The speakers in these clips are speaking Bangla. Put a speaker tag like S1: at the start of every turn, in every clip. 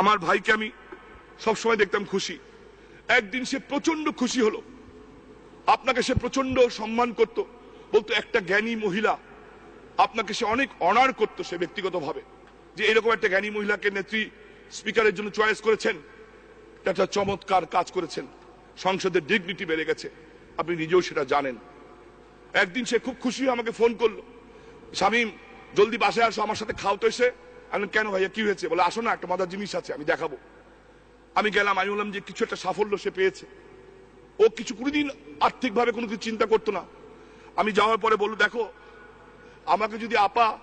S1: আমার ভাইকে আমি সবসময় দেখতাম খুশি। একদিন সে প্রচণ্ড খুশি হলো। আপনাকে সে প্রচণ্ড সম্মান করত। বলতো, একটা জ্ঞানী মহিলা। আপনাকে সে অনেক অনার করতো সে ব্যক্তিগতভাবে। যে এরকম একটা জ্ঞানী মহিলাকে নেত্রী স্পিকারের জন্য চয়েস করেছেন। একটা চমৎকার কাজ করেছেন। সংসদের ডিগনিটি বেড়ে গেছে। আপনি নিজেও সেটা জানেন। একদিন সে খুব খুশি আমাকে ফোন করল। শামীম, জলদি বাসায় আসো, আমার সাথে খাও তো এসে। আমি কেন ভাইয়া, কি হয়েছে? বলে, আসো না, একটা মজার জিনিস আছে, আমি দেখাবো। আমি গেলাম, আমি বললাম যে, কিছু একটা সাফল্য সে পেয়েছে। ও কিছু কোনোদিন আর্থিকভাবে কোনো কিছু চিন্তা করতো না। আমি যাওয়ার পরে বলল, দেখো, আমাকে যদি আপা,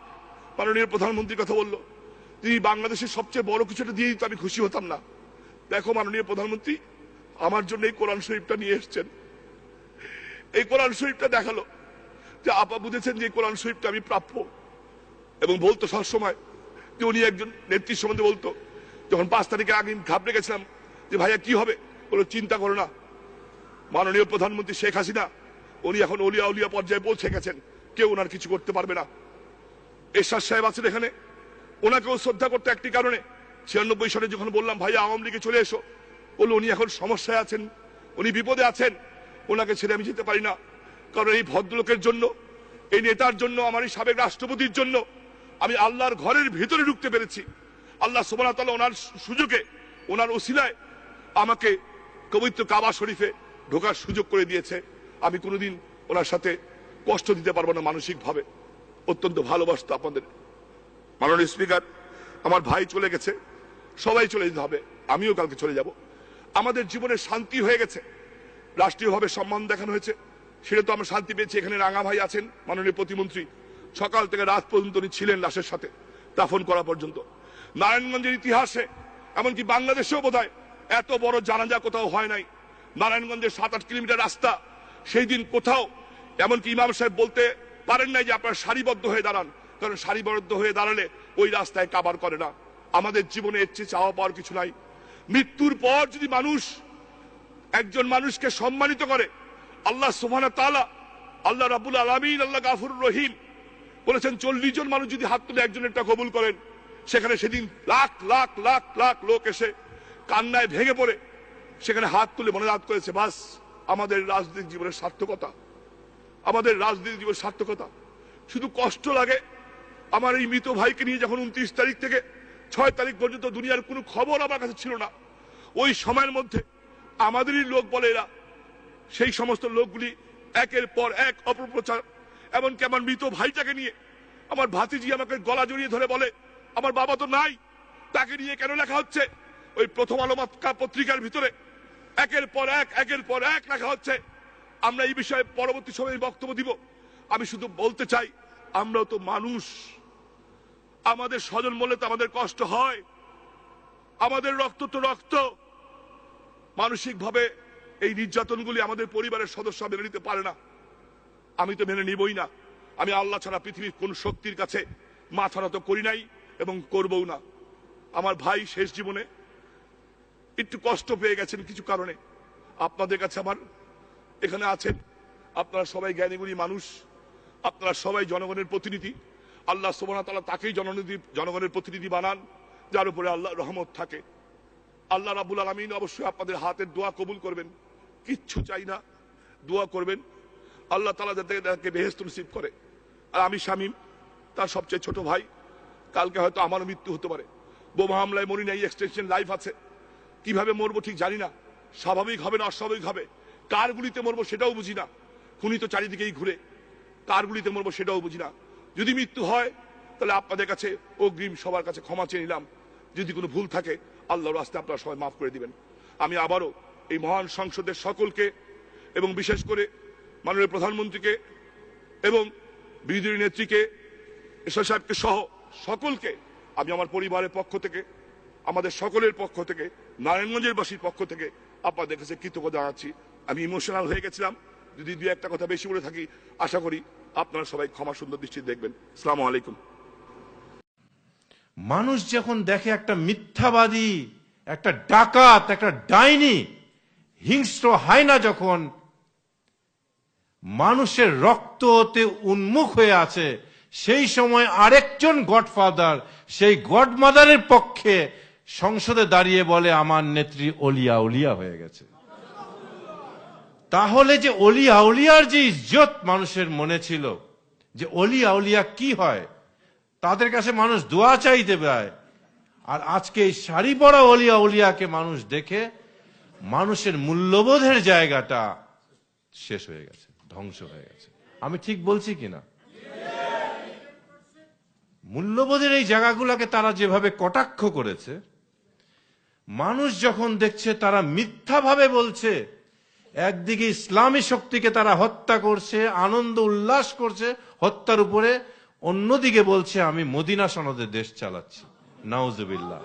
S1: মাননীয় প্রধানমন্ত্রীর কথা বলল, যদি বাংলাদেশের সবচেয়ে বড় কিছু একটা দিয়ে দিত, আমি খুশি হতাম না। দেখো, মাননীয় প্রধানমন্ত্রী, আমার জন্য এই কোরআন শরীফটা নিয়ে এসছেন। এই কোরআন শরীফটা দেখাল যে, আপা বুঝেছেন যে কোরআন শরীফটা আমি প্রাপ্য। এবং বলতো সবসময় যে উনি একজন নেত্রীর সম্বন্ধে বলতো, যখন পাঁচ তারিখে আগে ঘাবড়ে গেছিলাম যে, ভাইয়া, কি হবে? বলো চিন্তা করো না। মাননীয় প্রধানমন্ত্রী শেখ হাসিনা, উনি এখন অলিয়া উলিয়া পর্যায়ে পৌঁছে গেছেন। কেউ ওনার কিছু করতে পারবে না। এরশাদ সাহেব আছেন এখানে। ওনাকেও শ্রদ্ধা করতে একটি কারণে, ছিয়ানব্বই সালে যখন বললাম, ভাইয়া, আওয়ামী লীগে চলে এসো। বলল, উনি এখন সমস্যায় আছেন, উনি বিপদে আছেন, ওনাকে ছেড়ে আমি যেতে পারি না। কারণ এই ভদ্রলোকের জন্য, এই নেতার জন্য, আমার এই সাবেক রাষ্ট্রপতির জন্য আমি আল্লাহর ঘরের ভিতরে ঢুকতে পেরেছি। আল্লাহ তালা ওনার সুযোগে, ওনার ওসিলায় আমাকে পবিত্র কাবা শরীফে ঢোকার সুযোগ করে দিয়েছে। আমি কোনোদিন ওনার সাথে কষ্ট দিতে পারব না মানসিকভাবে। অত্যন্ত ভালোবাসতো আপনাদের। মাননীয় স্পিকার, আমার ভাই চলে গেছে। সবাই চলে যেতে হবে। আমিও কালকে চলে যাব। আমাদের জীবনে শান্তি হয়ে গেছে। রাষ্ট্রীয়ভাবে সম্মান দেখানো হয়েছে। সেটা তো আমরা শান্তি পেয়েছি। এখানে রাঙা ভাই আছেন, মাননীয় প্রতিমন্ত্রী। সকাল থেকে রাত পর্যন্ত উনি ছিলেন লাশের সাথে দাফন করা পর্যন্ত। নারায়ণগঞ্জের ইতিহাসে, এমনকি বাংলাদেশেও বোধ এত বড় জানাজা কোথাও হয় নাই। নারায়ণগঞ্জের সাত আট কিলোমিটার রাস্তা, সেই দিন কোথাও, এমনকি ইমাম সাহেব বলতে পারেন নাই যে আপনারা সারিবদ্ধ হয়ে দাঁড়ান। কারণ সারিবদ্ধ হয়ে দাঁড়ালে ওই রাস্তায় কাবার করে না। আমাদের জীবনে এর চেয়ে চাওয়া পাওয়ার কিছু নাই। মৃত্যুর পর যদি মানুষ একজন মানুষকে সম্মানিত করে, আল্লাহ সুবহানাহু ওয়া তাআলা, আল্লাহ রাবুল আলামিন, আল্লাহ গাফুর রহিম বলেছেন, চল্লিশ জন মানুষ যদি হাত তুলে একজনেরটা কবুল করেন, সেখানে সেদিন লাখ লাখ লাখ লাখ লোক এসে কান্নায় ভেঙে পড়ে। সেখানে হাত তুলে মনোজাত করেছে, বাস, আমাদের রাজনৈতিক জীবনের সার্থকতা। আমাদের রাজনৈতিক জীবনের সার্থকতা। শুধু কষ্ট লাগে, আমার এই মৃত ভাইকে নিয়ে যখন উনত্রিশ তারিখ থেকে ছয় তারিখ পর্যন্ত দুনিয়ার কোনো খবর আমার কাছে ছিল না। ওই সময়ের মধ্যে আমাদেরই লোক বলে এরা, সেই সমস্ত লোকগুলি একের পর এক অপপ্রচার এমনকি আমার মৃত ভাইটাকে নিয়ে। আমার ভাতিজি আমাকে গলা জড়িয়ে ধরে বলে, আমার বাবা তো নাই, তাকে নিয়ে কেন লেখা হচ্ছে? ওই প্রথম আলো পত্রিকার ভিতরে একের পর এক, একের পর এক লেখা হচ্ছে, আমরা এই বিষয়ে পরবর্তী সময়ে বক্তব্য দিব। আমি শুধু বলতে চাই, আমরাও তো মানুষ। আমাদের স্বজন বললে তো আমাদের কষ্ট হয়। আমাদের রক্ত তো রক্ত। মানসিকভাবে এই নির্যাতনগুলি আমাদের পরিবারের সদস্য মেনে নিতে পারে না। আমি তো মেনে নিবই না। আমি আল্লাহ ছাড়া পৃথিবীর কোন শক্তির কাছে মাথা নত করি নাই এবং করবও না। আমার ভাই শেষ জীবনে একটু কষ্ট পেয়ে গেছেন কিছু কারণে। আপনাদের কাছে আমার এখানে আছেন। আপনারা সবাই জ্ঞানীগুলি মানুষ। আপনারা সবাই জনগণের প্রতিনিধি। আল্লাহ সোবানা তালা তাকেই জননিধি, জনগণের প্রতিনিধি বানান, যার উপরে আল্লাহ রহমত থাকে। আল্লাহ রাবুল আলমিন অবশ্যই আপনাদের হাতের দোয়া কবুল করবেন। কিচ্ছু চাই না। দোয়া করবেন। আল্লাহ তালা যাতে তাকে বেহেস্ত নসিব করে। আর আমি শামীম, তার সবচেয়ে ছোট ভাই। কালকে হয়তো আমারও মৃত্যু হতে পারে। বোমা হামলায় মরি নাই এক্সটেনশন লাইফ আছে। কীভাবে মরবো ঠিক জানি না। স্বাভাবিক হবে না, অস্বাভাবিক হবে। কার গুলিতে মরবো সেটাও বুঝি না। খুনি তো চারিদিকেই ঘুরে। কার গুলিতে মরবো সেটাও বুঝি না। যদি মৃত্যু হয়, তাহলে আপনাদের কাছে অগ্রিম সবার কাছে ক্ষমা চেয়ে নিলাম। যদি কোনো ভুল থাকে, আল্লাহর রাস্তায় আপনারা সবাই মাফ করে দিবেন। আমি আবারও এই মহান সংসদের সকলকে এবং বিশেষ করে মাননীয় প্রধানমন্ত্রীকে এবং বিরোধী নেত্রীকে এসব সাহেবকে সহ সকলকে আমি আমার পরিবারের পক্ষ থেকে, আমাদের সকলের পক্ষ থেকে নারায়ণগঞ্জের বাসীর পক্ষ থেকে আপনাদের কাছে কৃতজ্ঞ জানাচ্ছি। আমি ইমোশনাল হয়ে গেছিলাম। যদি দু একটা কথা বেশি বলে থাকি, আশা করি আপনারা সবাই ক্ষমা সুন্দর দৃষ্টি দেখবেন। সালাম আলাইকুম।
S2: মানুষ যখন দেখে একটা মিথ্যাবাদী, একটা ডাকাত, একটা ডাইনি, হিংস্র হায়না যখন মানুষের রক্ত হতে উন্মুখ হয়ে আছে। সেই সময় আরেকজন গডফাদার, সেই গডমাদারের পক্ষে সংসদে দাঁড়িয়ে বলে, আমার নেত্রী অলিয়া উলিয়া হয়ে গেছে। তাহলে যে অলি আউলিয়ার যে ইজ্জত মানুষের মনে ছিল, যে অলি আউলিয়া কি হয়, তাদের কাছে মানুষ দোয়া চাইতে পায়। আর আজকে এই শাড়ি পরা অলি আউলিয়াকে মানুষ দেখে, মানুষের মূল্যবোধের জায়গাটা শেষ হয়ে গেছে। ধ্বংস হয়ে গেছে। আমি ঠিক বলছি কিনা মূল্যবোধের এই জায়গাগুলোকে তারা যেভাবে কটাক্ষ করেছে, মানুষ যখন দেখছে, তারা মিথ্যাভাবে বলছে, একদিকে ইসলামী শক্তিকে তারা হত্যা করছে, আনন্দ উল্লাস করছে, হত্যার উপরে অন্যদিকে বলছে, আমি মদিনা সনদে দেশ চালাচ্ছি। নাউজুবিল্লাহ।